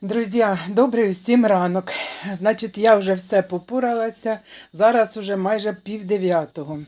Друзі, добрий всім ранок. Значить, я вже все попуралася. Зараз уже майже пів дев'ятого.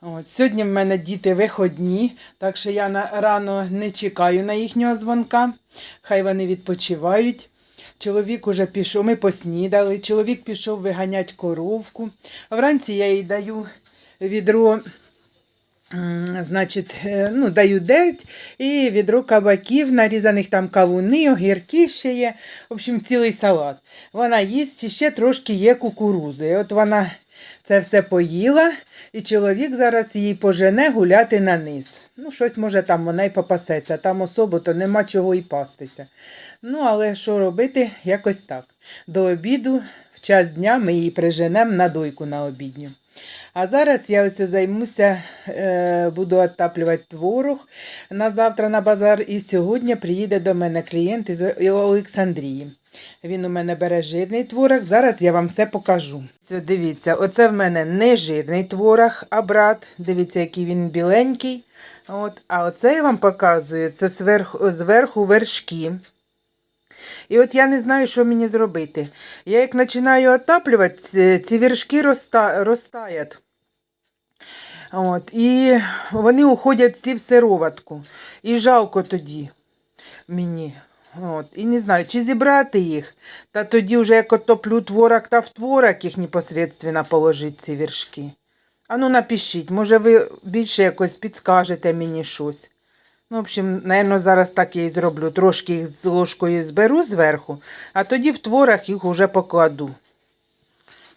От, сьогодні в мене діти виходні, так що я на, рано не чекаю на їхнього дзвонка. Хай вони відпочивають. Чоловік уже пішов, ми поснідали. Чоловік пішов виганять коровку. Вранці я їй даю відро. Значить, е, ну, даю дерть і відро кабаків, нарізаних там кавуни, огірки ще є. В общем, цілий салат. Вона їсть і ще трошки є кукурузи. От вона це все поїла, і чоловік зараз її пожене гуляти на низ. Ну, щось може там вона й попасеться, там особо то нема чого і пастися. Ну, але що робити, якось так. До обіду, в час дня ми її приженемо на дойку на обідню. А зараз я ось займуся, е, буду оттаплювати творог на завтра на базар. І сьогодні приїде до мене клієнт із Олександрії. Він у мене бере жирний творог. Зараз я вам все покажу. Все, дивіться, оце в мене не жирний творог, а брат. Дивіться, який він біленький. От. А оце я вам показую, це зверху, зверху вершки. І от я не знаю, що мені зробити. Я як починаю отаплювати, ці, вершки розта, розтаять. От, і вони уходять всі в сироватку. І жалко тоді мені. От, і не знаю, чи зібрати їх, та тоді вже як отоплю творог та в творог їх непосредственно положити ці віршки. Ану напишіть, може ви більше якось підскажете мені щось. Ну, в общем, напевно, зараз так я і зроблю. Трошки їх з ложкою зберу зверху, а тоді в творог їх уже покладу.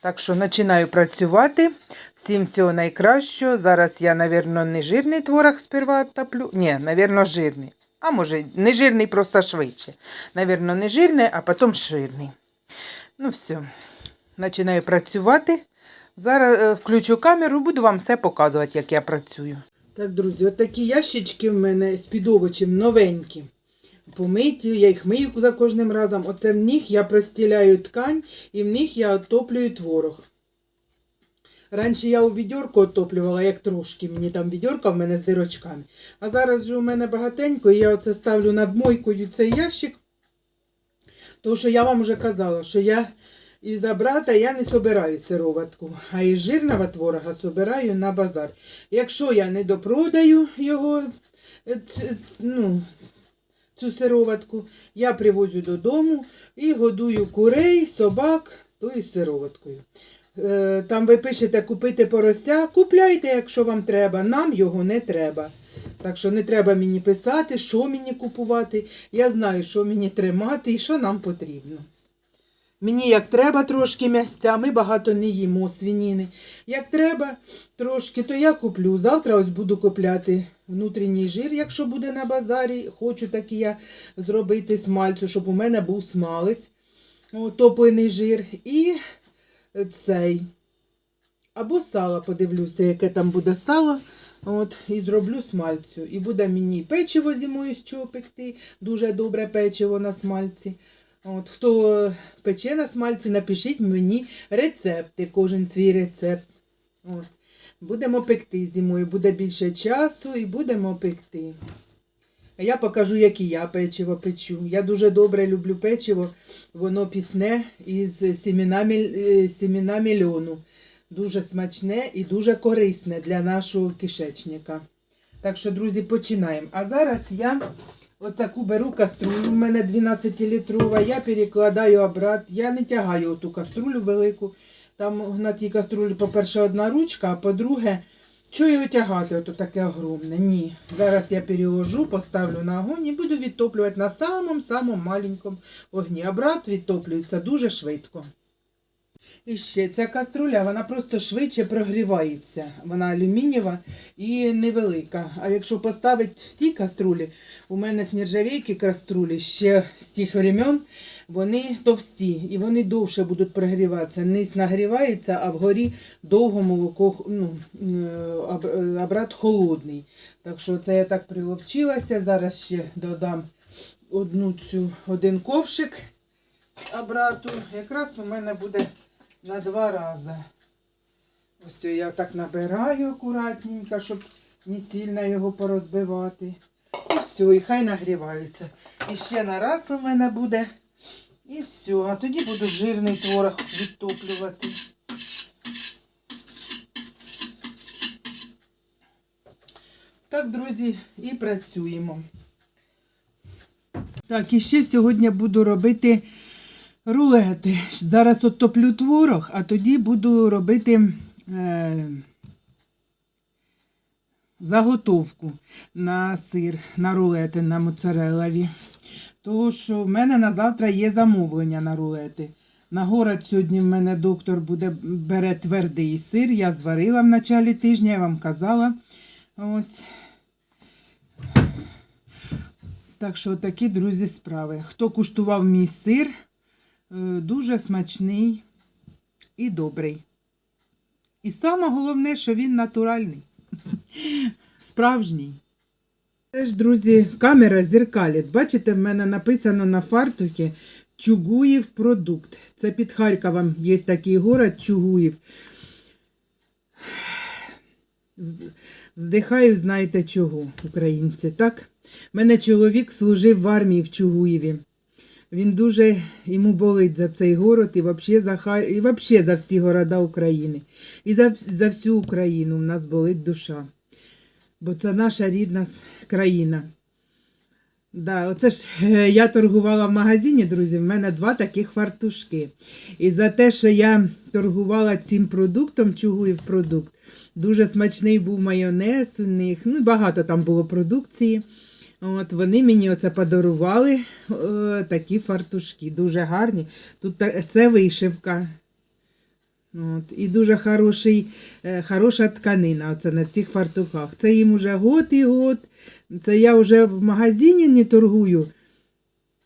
Так що починаю працювати. Всім всього найкращого. Зараз я, напевно, не жирний творог сперва топлю. Ні, напевно, жирний. А може, не жирний, просто швидше. Напевно, не жирний, а потім жирний. Ну, все. Починаю працювати. Зараз е, включу камеру, буду вам все показувати, як я працюю. Так, друзі, от такі ящички в мене з під овочем новенькі. Помиті, я їх мию за кожним разом. Оце в них я простіляю ткань і в них я отоплюю творог. Раніше я у відьорку отоплювала, як трошки. Мені там відьорка в мене з дирочками. А зараз же у мене багатенько, і я оце ставлю над мойкою цей ящик. Тому що я вам вже казала, що я із брата я не собираю сироватку, а із жирного творога собираю на базар. Якщо я не допродаю його, е, ну, цю сироватку, я привозю додому і годую курей, собак тою сироваткою. Е, Там ви пишете купити порося, купляйте, якщо вам треба. Нам його не треба. Так що не треба мені писати, що мені купувати. Я знаю, що мені тримати і що нам потрібно. Мені як треба трошки м'ясця, ми багато не їмо свініни. Як треба трошки, то я куплю. Завтра ось буду купляти внутрішній жир, якщо буде на базарі. Хочу таки я зробити смальцю, щоб у мене був смалець, топлений жир. І цей. Або сало подивлюся, яке там буде сало. От, і зроблю смальцю. І буде мені печиво зимою з чого пекти. Дуже добре печиво на смальці. От, хто пече на смальці, напишіть мені рецепти, кожен свій рецепт. От. Будемо пекти зимою, буде більше часу і будемо пекти. А я покажу, як і я печиво печу. Я дуже добре люблю печиво, воно пісне із сіміна, міль- е. Дуже смачне і дуже корисне для нашого кишечника. Так що, друзі, починаємо. А зараз я отаку беру каструлю, у мене 12-літрова, я перекладаю обратно. Я не тягаю ту каструлю велику. Там на тій каструлі, по-перше, одна ручка, а по-друге, що його тягати, ото таке огромне? Ні. Зараз я переложу, поставлю на огонь і буду відтоплювати на самому-самому маленькому огні. А брат відтоплюється дуже швидко. І ще ця каструля, вона просто швидше прогрівається. Вона алюмінієва і невелика. А якщо поставити в тій каструлі, у мене з каструлі ще з тих времен, вони товсті і вони довше будуть прогріватися. Низ нагрівається, а вгорі довго молоко, ну, е, е, обрат холодний. Так що це я так приловчилася. Зараз ще додам одну цю, один ковшик обрату. Якраз у мене буде на два рази. Ось я так набираю акуратненько, щоб не сильно його порозбивати. І все, і хай нагрівається. І ще на раз у мене буде І все. А тоді буду жирний творог відтоплювати. Так, друзі, і працюємо. Так, і ще сьогодні буду робити рулети. Зараз от топлю творог, а тоді буду робити е, заготовку на сир, на рулети, на моцарелові. Тому що в мене на завтра є замовлення на рулети. На город сьогодні в мене доктор буде бере твердий сир. Я зварила в началі тижня, я вам казала. Ось. Так що такі, друзі, справи. Хто куштував мій сир, дуже смачний і добрий. І саме головне, що він натуральний, справжній. Теж, друзі, камера зеркалить. Бачите, в мене написано на фартухі Чугуїв продукт. Це під Харковом є такий город Чугуїв. Вздихаю, знаєте чого, українці, так? У мене чоловік служив в армії в Чугуєві. Він дуже йому болить за цей город і взагалі за, Хар... і вообще за всі города України. І за, за всю Україну в нас болить душа. Бо це наша рідна країна. Да, оце ж е, я торгувала в магазині, друзі, в мене два таких фартушки. І за те, що я торгувала цим продуктом, Чугуїв продукт, дуже смачний був майонез у них, ну багато там було продукції. От вони мені оце подарували е, такі фартушки, дуже гарні. Тут це вишивка. От, і дуже хороший, е, хороша тканина оце на цих фартухах. Це їм уже год і год. Це я вже в магазині не торгую.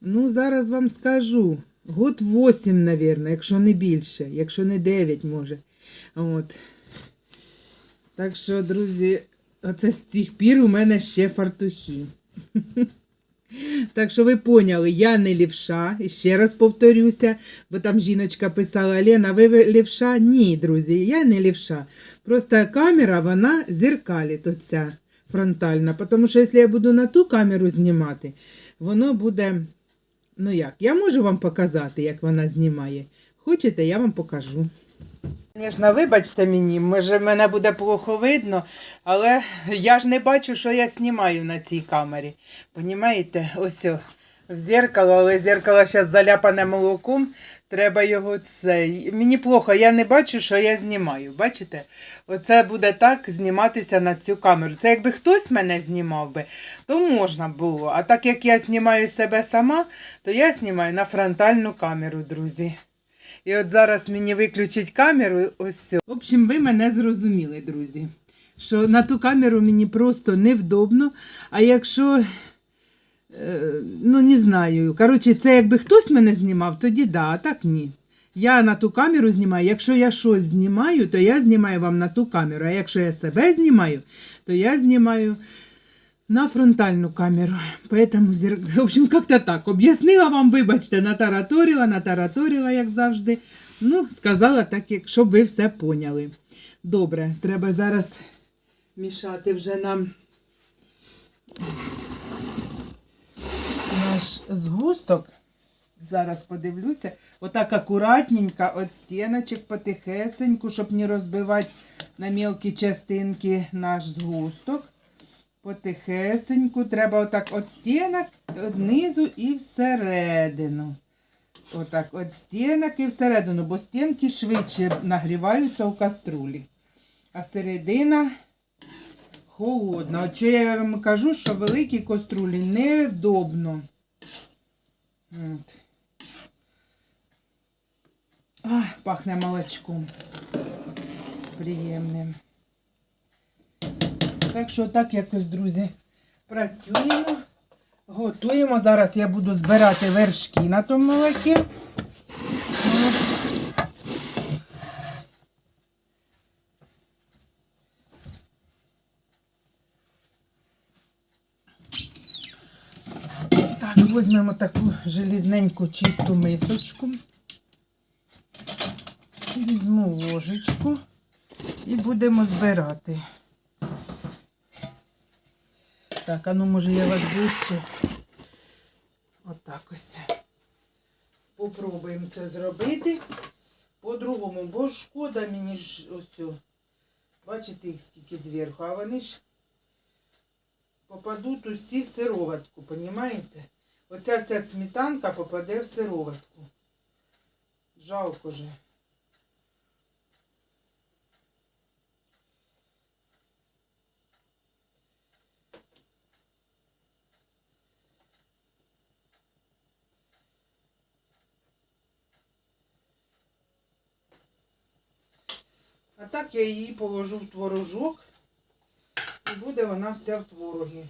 Ну, зараз вам скажу. Год 8, мабуть, якщо не більше, якщо не 9, може. От. Так що, друзі, оце з цих пір у мене ще фартухи. Так що ви поняли, я не лівша. І ще раз повторюся, бо там жіночка писала: Лена, ви лівша? Ні, друзі, я не лівша. Просто камера, вона зеркалить оця фронтальна. Тому що якщо я буду на ту камеру знімати, воно буде. Ну як, я можу вам показати, як вона знімає. Хочете, я вам покажу. Звісно, вибачте мені, може мене буде плохо видно, але я ж не бачу, що я знімаю на цій камері. Понімаєте? Ось в зеркало, але зеркало зараз заляпане молоком. Треба його цей. Мені плохо, я не бачу, що я знімаю. Бачите? Оце буде так зніматися на цю камеру. Це якби хтось мене знімав би, то можна було. А так як я знімаю себе сама, то я знімаю на фронтальну камеру, друзі. І от зараз мені виключить камеру. Ось. це. В общем, ви мене зрозуміли, друзі. Що на ту камеру мені просто невдобно. А якщо, е, ну не знаю, коротше, це якби хтось мене знімав, тоді да, а так ні. Я на ту камеру знімаю. Якщо я щось знімаю, то я знімаю вам на ту камеру. А якщо я себе знімаю, то я знімаю на фронтальну камеру. Поэтому, зер- в общем, как-то так. Об'яснила вам, вибачте, натараторила, натараторила, як завжди. Ну, сказала так, щоб ви все поняли. Добре, треба зараз мішати вже нам наш згусток. Зараз подивлюся. Отак акуратненько от стіночок потихесеньку, щоб не розбивати на мілкі частинки наш згусток. Потихесеньку. Треба отак от стінок, знизу і всередину. Отак от стінок і всередину, бо стінки швидше нагріваються у каструлі. А середина холодна. От що я вам кажу, що великі каструлі невдобно. От. А, пахне молочком. Приємним. Так що так якось, друзі, працюємо, готуємо. Зараз я буду збирати вершки на тому молокі. Так, візьмемо таку желізненьку чисту мисочку. Візьму ложечку і будемо збирати. Так, а ну може я вас ближче. Отак ось. попробуємо це зробити по-другому, бо шкода мені ж ось цю. Бачите їх скільки зверху, а вони ж попадуть усі в сироватку, понімаєте? Оця вся сметанка попаде в сироватку. Жалко же. Так я її положу в творожок і буде вона вся в творогі.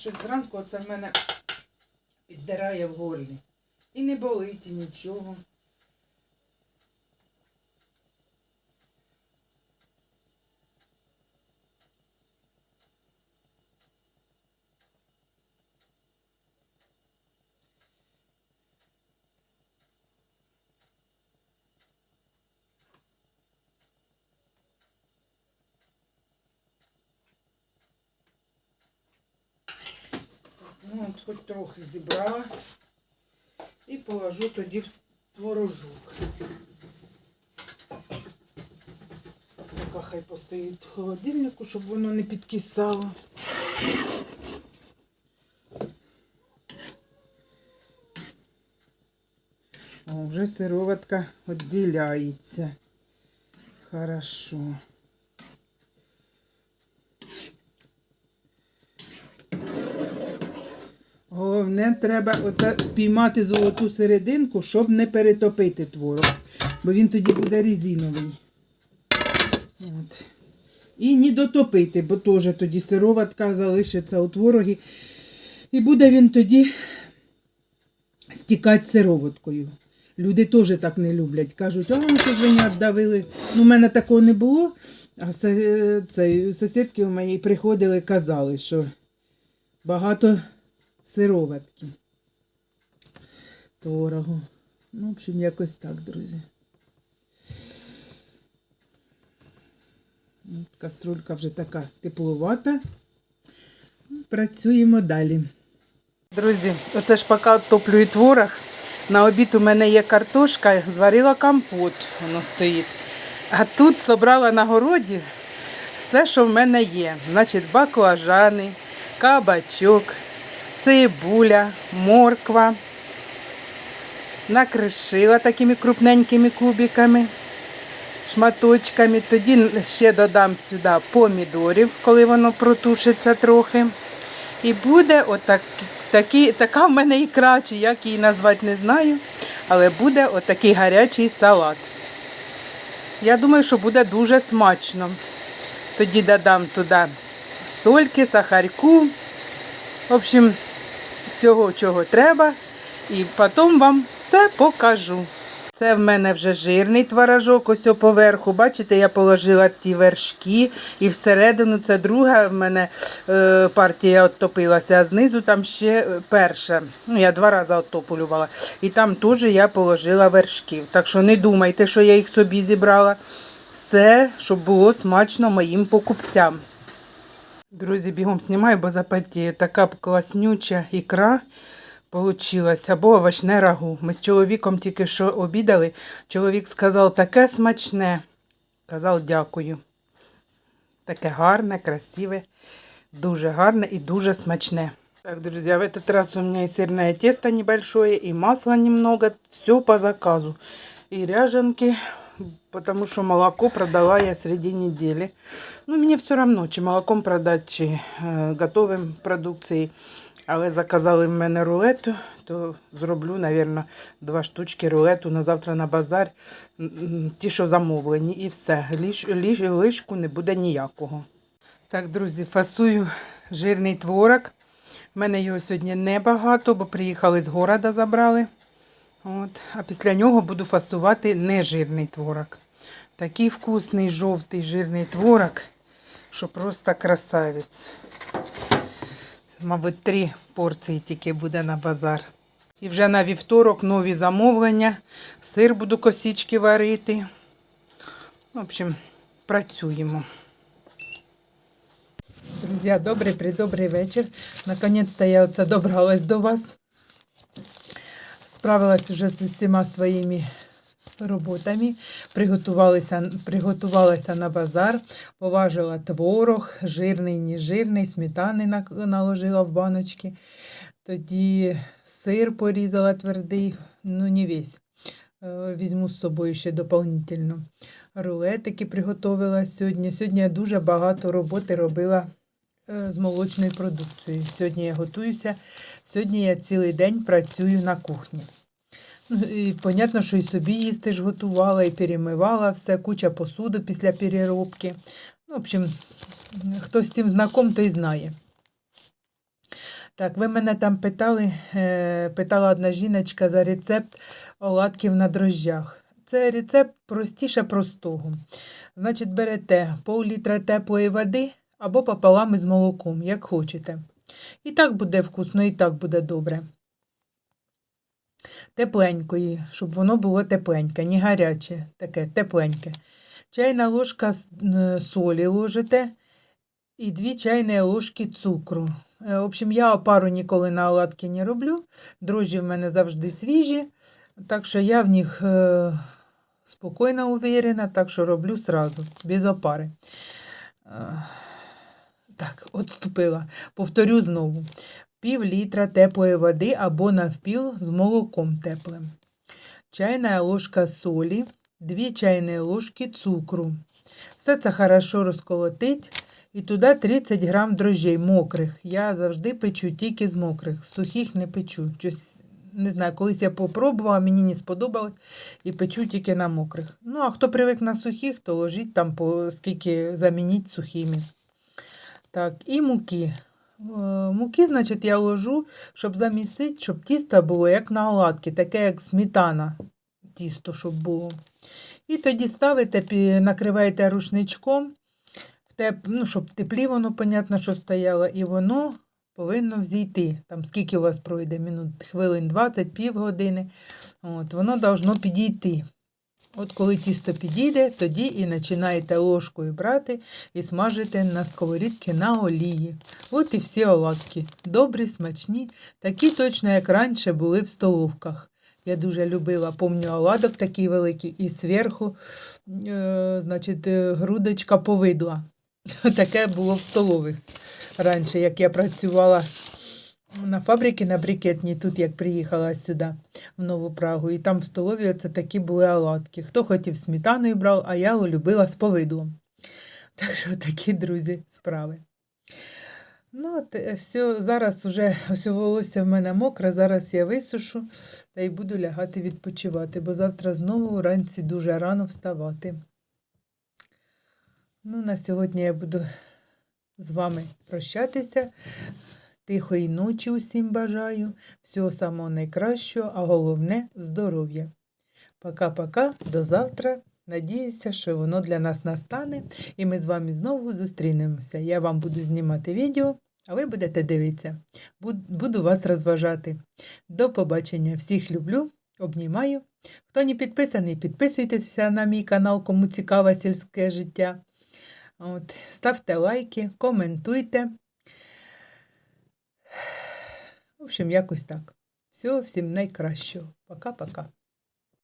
Щось зранку оце в мене піддирає в горлі. І не болить, і нічого. Ну, от хоч трохи зібрала і положу тоді в творожок. Така хай постоїть в холодильнику, щоб воно не підкисало. О, вже сироватка відділяється. Хорошо. Головне, треба оце піймати золоту серединку, щоб не перетопити творог, бо він тоді буде різиновий. От. І не дотопити, бо теж тоді сироватка залишиться у творогі. І буде він тоді стікати сироваткою. Люди теж так не люблять. Кажуть, а ж ви не. Ну, у мене такого не було. А це, це, сусідки у моєї приходили казали, що багато сироватки. Творогу. Ну, в общем, якось так, друзі. Каструлька вже така тепловата. Працюємо далі. Друзі, оце ж поки топлюю творог. На обід у мене є картошка, зварила компот, воно стоїть. А тут собрала на городі все, що в мене є. Значить, баклажани, кабачок, цибуля, морква. Накришила такими крупненькими кубиками, шматочками. Тоді ще додам сюди помідорів, коли воно протушиться трохи. І буде отак, такі, така в мене ікра, чи як її назвати, не знаю. Але буде отакий гарячий салат. Я думаю, що буде дуже смачно. Тоді додам туди сольки, сахарку. В общем, всього, чого треба. І потім вам все покажу. Це в мене вже жирний творожок, ось поверху. Бачите, я положила ті вершки. І всередину це друга в мене е, партія оттопилася, а знизу там ще е, перша. Ну, я два рази оттоплювала. І там теж я положила вершків. Так що не думайте, що я їх собі зібрала. Все, щоб було смачно моїм покупцям. Друзі, бігом знімаю, бо запотію. Така класнюча ікра получилась. Або овочне рагу. Ми з чоловіком тільки що обідали. Чоловік сказав, таке смачне. Казав, дякую. Таке гарне, красиве, дуже гарне і дуже смачне. Так, друзья, в этот раз у меня и сырное тесто небольшое, и масла немного. Все по заказу. И ряженки, потому что молоко продала я среди недели. Ну, мені все равно, чи молоком продати, чи е, готовим продукцією. Але заказали в мене рулету, то зроблю, мабуть, два штучки рулету на завтра на базар. Ті, що замовлені, і все. Ліш, ліш, лишку не буде ніякого. Так, друзі, фасую жирний творог. У мене його сьогодні небагато, бо приїхали з города, забрали. От. А після нього буду фасувати нежирний творог. Такий вкусний жовтий жирний творог, що просто красавець. Мабуть, три порції тільки буде на базар. І вже на вівторок нові замовлення. Сир буду косічки варити. В общем, працюємо. Друзі, добрий придобрий вечір. Наконець-то я оце добралась до вас. Справилась уже з усіма своїми роботами. Приготувалася, приготувалася на базар, поважила творог, жирний, нежирний, сметани наложила в баночки. Тоді сир порізала твердий, ну не весь. Е, Візьму з собою ще доповнительно. Рулетики приготувала сьогодні. Сьогодні я дуже багато роботи робила е, з молочною продукцією. Сьогодні я готуюся. Сьогодні я цілий день працюю на кухні. Ну, І понятно, що і собі їсти ж готувала, і перемивала все, куча посуду після переробки. Ну, в общем, хто з цим знаком, той знає. Так, ви мене там питали, е, питала одна жіночка за рецепт оладків на дрожжах. Це рецепт простіше простого. Значить, берете пол літра теплої води або пополам із молоком, як хочете. І так буде вкусно, і так буде добре. Тепленької, щоб воно було тепленьке, не гаряче, таке тепленьке. Чайна ложка солі ложите і дві чайні ложки цукру. Е, В общем, я опару ніколи на оладки не роблю. Дрожжі в мене завжди свіжі, так що я в них е, спокійно уверена, так що роблю сразу, без опари. Так, отступила. Повторю знову. Пів літра теплої води або навпіл з молоком теплим. Чайна ложка солі, 2 чайні ложки цукру. Все це хорошо розколотить. І туди 30 грам дрожжей мокрих. Я завжди печу тільки з мокрих, сухих не печу. Щось, не знаю, колись я попробувала, мені не сподобалось, і печу тільки на мокрих. Ну, а хто привик на сухих, то ложіть там, по скільки замініть сухими. Так, і муки. Е, Муки, значить, я ложу, щоб замісити, щоб тісто було як на оладки, таке як сметана тісто, щоб було. І тоді ставите, накриваєте рушничком, ну, щоб теплі воно, понятно, що стояло, і воно повинно взійти. Там скільки у вас пройде, минут, хвилин 20, півгодини. От, воно должно підійти. От коли тісто підійде, тоді і починаєте ложкою брати і смажити на сковорідці на олії. От і всі оладки. Добрі, смачні, такі точно, як раніше були в столовках. Я дуже любила, помню, оладок такий великий, і зверху, е, значить, е, грудочка повидла. Таке було в столових раніше, як я працювала на фабриці на брикетній, тут як приїхала сюди, в Нову Прагу. І там в столові це такі були оладки. Хто хотів сметаною брав, а я любила з повидлом. Так що такі, друзі, справи. Ну, е, все, зараз вже ось волосся в мене мокре, зараз я висушу та й буду лягати відпочивати, бо завтра знову вранці дуже рано вставати. Ну, на сьогодні я буду з вами прощатися. Тихої ночі усім бажаю, всього самого найкращого, а головне здоров'я. Пока-пока, до завтра. Надіюся, що воно для нас настане, і ми з вами знову зустрінемося. Я вам буду знімати відео, а ви будете дивитися. Буду вас розважати. До побачення. Всіх люблю, обнімаю. Хто не підписаний, підписуйтеся на мій канал, кому цікаве сільське життя. От, ставте лайки, коментуйте. В общем, якось так. Всього всім найкращого. Пока-пока.